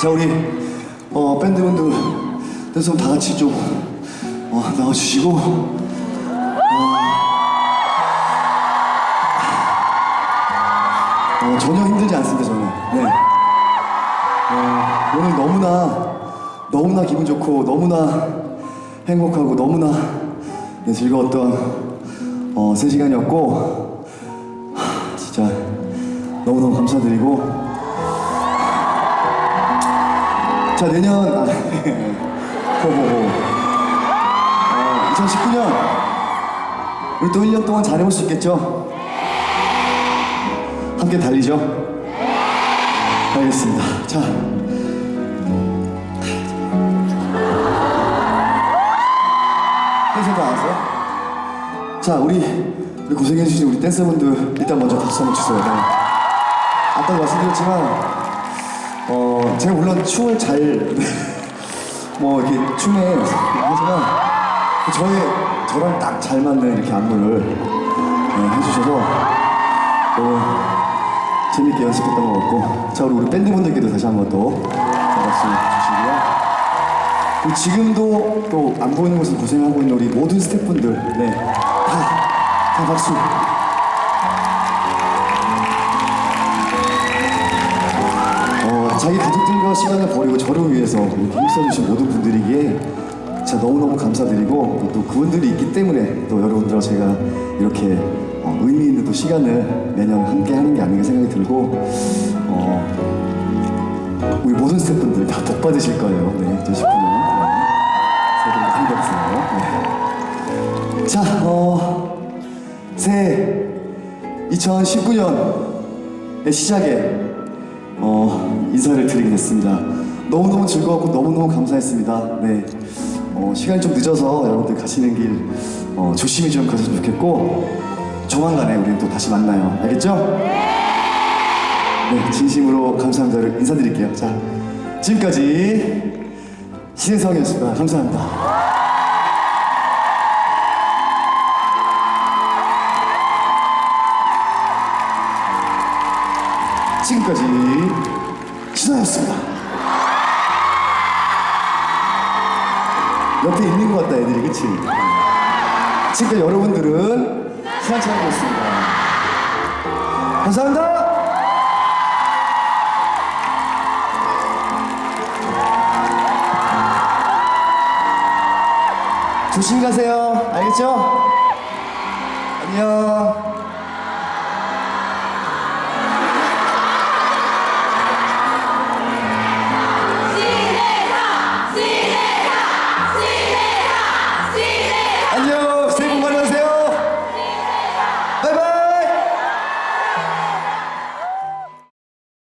자 우리 어, 밴드분들 댄서 다 같이 좀 어, 나와주시고 어, 어, 전혀 힘들지 않습니다 저는. 네. 어, 오늘 너무나 너무나 기분 좋고 너무나 행복하고 너무나 네, 즐거웠던 어, 세 시간이었고 너무너무 감사드리고 자 내년 아, 어, 2019년 우리 또 1년 동안 잘해볼 수 있겠죠? 함께 달리죠? 알겠습니다. 자. 댄서 다 나왔어요? 자, 우리 고생해주신 우리 댄서분들 일단 먼저 박수 한번 주세요. 네. 아까도 말씀드렸지만, 어, 제가 물론 춤을 잘, 뭐, 이렇게 춤에 하지만, 저의, 저랑 딱 잘 맞는 이렇게 안무를 네, 해주셔서, 너무 재밌게 연습했던 것 같고 자 우리 우리 밴드 분들께도 다시 한번 또 박수 주시고요. 그리고 지금도 또 안 보이는 곳에서 고생하고 있는 우리 모든 스태프분들 네 다 다 박수 자기 가족들과 시간을 버리고 저를 위해서 힘써주신 모든 분들에게 진짜 너무너무 감사드리고 또 그분들이 있기 때문에 또 여러분들과 제가 이렇게 어, 의미 있는 또 시간을 매년 함께 하는 게 아닌가 생각이 들고 어, 우리 모든 스태프분들 다 복 받으실 거예요. 네, 2019년. 새해 복 많이 받으세요. 네. 자, 어, 새해 2019년의 시작에 어, 인사를 드리게 됐습니다. 너무너무 즐거웠고 너무너무 감사했습니다. 네. 어, 시간이 좀 늦어서 여러분들 가시는 길 어, 조심히 좀 가셨으면 좋겠고 조만간에 우리 또 다시 만나요. 알겠죠? 네, 진심으로 감사합니다. 인사드릴게요. 자, 지금까지 신혜성이었습니다. 감사합니다. 지금까지 신화였습니다. 옆에 있는 것 같다 애들이 그치? 지금까지 여러분들은 신한차이였습니다. 감사합니다. 조심히 가세요. 알겠죠? 안녕.